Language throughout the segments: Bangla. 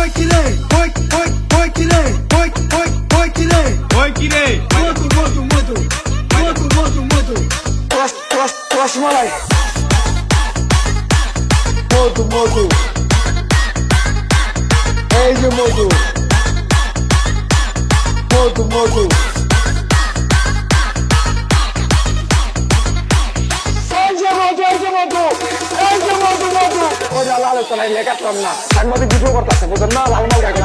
Oi, tirei, oi, oi, oi, tirei, oi, oi, oi, tirei, oi, tirei. Muito, muito, muito, muito, muito, muito. Próximo, próximo, próximo live. Muito, muito. Ei, muito. Muito, muito. মধু মধু ওই যে আলোচনায় লেখাতাম না সাংবাদিক কিছু করতেছে বুঝলেন না লাল মাল গাছ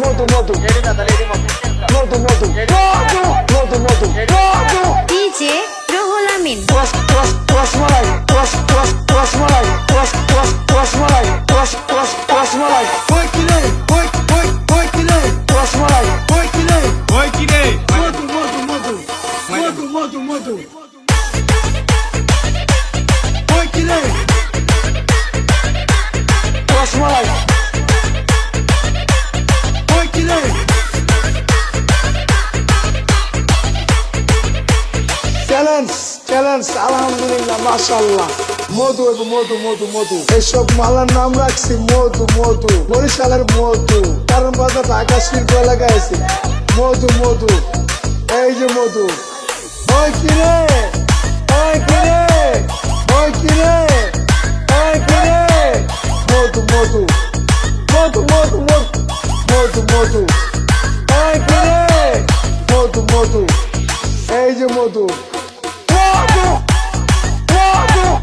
মধু মধু মধু মধু মধু মধু মধু ডিজে রোহুল আমিন রস রস রসমলাই রস রস রসমলাই রস রস রসমলাই রস রস রসমলাই ওই কি রে ওই ওই ওই কি রে রসমলাই ওই কি রে ওই কি রে মধু মধু মধু মধু মধু মধু চ্যালেঞ্জ চ্যালেঞ্জ আলহামদুলিল্লাহ মাশাল্লাহ মধু এবং মধু মধু মধু। এইসব মালার নাম রাখছি মধু মধু। বরিশালের মধু। কারণ বাজার ঢাকা শিল্প এলাকায় মধু মধু। এই যে মধু। ওই কিরে ওই কিরে ওই কিরে ওই কিরে মধু মধু। মধু মধু মধু। মধু মধু। ওই কিরে মধু মধু। এই যে মধু। Bordo! Bordo!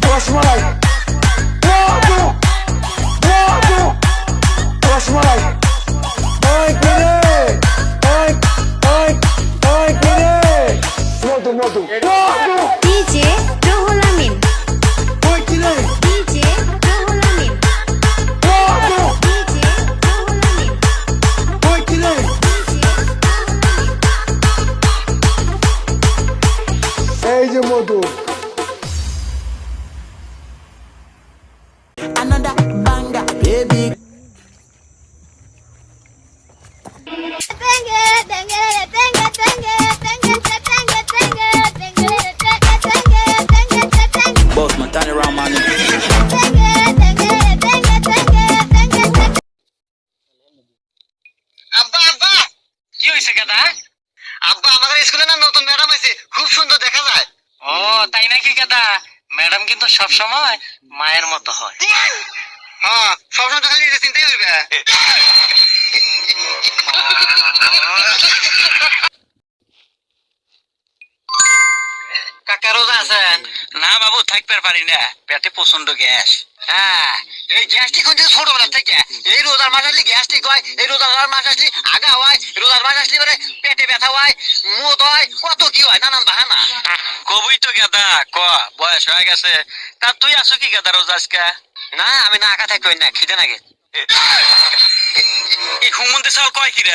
Próxima live. Bordo! Bordo! Around, man. আব্বা আব্বা কি হয়েছে গাদা আব্বা আমাদের স্কুলে না নতুন ম্যাডাম আছে খুব সুন্দর দেখা যায় ও তাই নাকি গাদা ম্যাডাম কিন্তু সব সময় মায়ের মতো হয়। হ্যাঁ সবসময় তো খালি এটা চিন্তাই হইবে কাকা রোজা আছেন না বাবু থাকতে পারি না। পেটে প্রচণ্ড গ্যাস। হ্যাঁ এই গ্যাসটি কোন থেকে ছোটবেলা থেকে? এই রোজার মাস আসলে গ্যাসটিক হয় এই রোজার মাস আসলে আগা হয় রোজার মাস আসলে পরে পেটে ব্যথা হয় মুত হয় কত কি হয় নানান বাহানা তো গেদা ক বয়স হয়ে গেছে। তা তুই আছো কি গেদা রোজা আজকে? না আমি না আঁকা থাকি না খিদে নাগে এই হুমন্তে সাল কয় কি রে